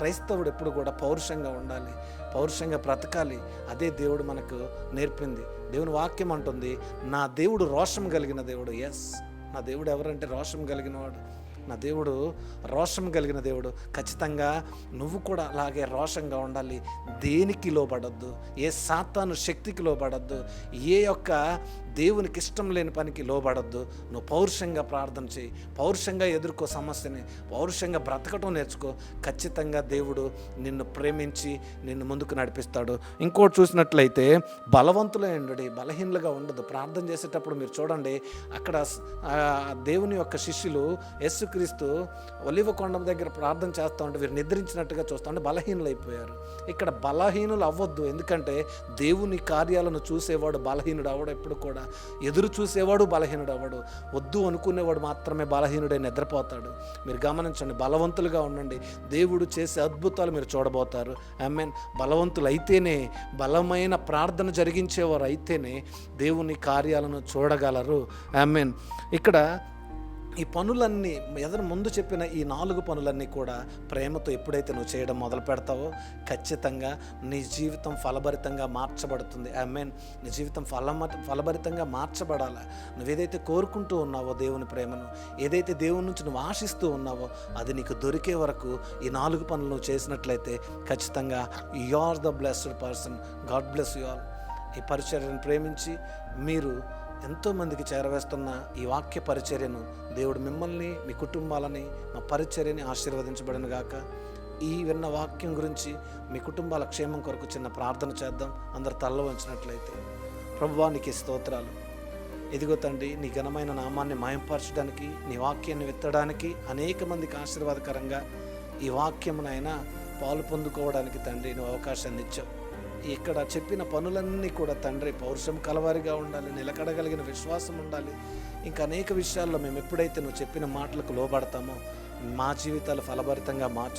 క్రైస్తవుడు ఎప్పుడు కూడా పౌరుషంగా ఉండాలి పౌరుషంగా బ్రతకాలి. అదే దేవుడు మనకు నేర్పింది. దేవుని వాక్యం అంటుంది నా దేవుడు రోషం కలిగిన దేవుడు. ఎస్ నా దేవుడు ఎవరంటే రోషం కలిగిన వాడు నా దేవుడు రోషం కలిగిన దేవుడు. ఖచ్చితంగా నువ్వు కూడా అలాగే రోషంగా ఉండాలి. దేనికి లోబడద్దు? ఏ సాతాను శక్తికి లోబడద్దు? ఏ యొక్క దేవునికి ఇష్టం లేని పనికి లోబడద్దు. నువ్వు పౌరుషంగా ప్రార్థన చేయి. పౌరుషంగా ఎదుర్కో సమస్యని. పౌరుషంగా బ్రతకటం నేర్చుకో. ఖచ్చితంగా దేవుడు నిన్ను ప్రేమించి నిన్ను ముందుకు నడిపిస్తాడు. ఇంకోటి చూసినట్లయితే బలవంతులే బలహీనలుగా ఉండదు ప్రార్థన చేసేటప్పుడు మీరు చూడండి అక్కడ దేవుని యొక్క శిష్యులు యేసుక్రీస్తు ఒలివ కొండ దగ్గర ప్రార్థన చేస్తూ ఉంటే వీరు నిద్రించినట్టుగా చూస్తూ ఉంటే బలహీనులు అయిపోయారు ఇక్కడ బలహీనులు అవ్వద్దు. ఎందుకంటే దేవుని కార్యాలను చూసేవాడు బలహీనుడు అవడం ఎప్పుడు కూడా. ఎదురు చూసేవాడు బలహీనుడు అవ్వడు వద్దు అనుకునేవాడు మాత్రమే బలహీనుడే నిద్రపోతాడు. మీరు గమనించండి బలవంతులుగా ఉండండి. దేవుడు చేసే అద్భుతాలు మీరు చూడబోతారు. ఐ మీన్ బలవంతులు అయితేనే బలమైన ప్రార్థన జరిగించేవారు అయితేనే దేవుని కార్యాలను చూడగలరు. ఐ మీన్ ఇక్కడ ఈ పనులన్నీ ఎదరు ముందు చెప్పిన ఈ నాలుగు పనులన్నీ కూడా ప్రేమతో ఎప్పుడైతే నువ్వు చేయడం మొదలు పెడతావో ఖచ్చితంగా నీ జీవితం ఫలభరితంగా మార్చబడుతుంది. ఐ మీన్ నీ జీవితం ఫలమ ఫలభరితంగా మార్చబడాలి? నువ్వు ఏదైతే కోరుకుంటూ ఉన్నావో దేవుని ప్రేమను ఏదైతే దేవుని నుంచి నువ్వు ఆశిస్తూ ఉన్నావో అది నీకు దొరికే వరకు ఈ నాలుగు పనులు నువ్వు చేసినట్లయితే ఖచ్చితంగా you are the blessed person God bless you all ఈ పరిచర్యను ప్రేమించి మీరు ఎంతోమందికి చేరవేస్తున్న ఈ వాక్య పరిచర్యను దేవుడు మిమ్మల్ని మీ కుటుంబాలని మా పరిచర్యని ఆశీర్వదించబడిన గాక. ఈ విన్న వాక్యం గురించి మీ కుటుంబాల క్షేమం కొరకు చిన్న ప్రార్థన చేద్దాం. అందరు తల్ల వంచినట్లయితే. ప్రభువా నీకు స్తోత్రాలు. ఇదిగో తండ్రి నీ ఘనమైన నామాన్ని మాయంపరచడానికి నీ వాక్యాన్ని విత్తడానికి అనేక మందికి ఆశీర్వాదకరంగా ఈ వాక్యమునైనా పాలు పొందుకోవడానికి తండ్రి నువ్వు అవకాశాన్ని ఇచ్చావు. ఇక్కడ చెప్పిన పనులన్నీ కూడా తండ్రి పౌరుషం కలవారిగా ఉండాలి నిలకడగలిగిన విశ్వాసం ఉండాలి. ఇంకా అనేక విషయాల్లో మేము ఎప్పుడైతే నువ్వు చెప్పిన మాటలకు లోబడతామో మా జీవితాలు ఫలభరితంగా మార్చు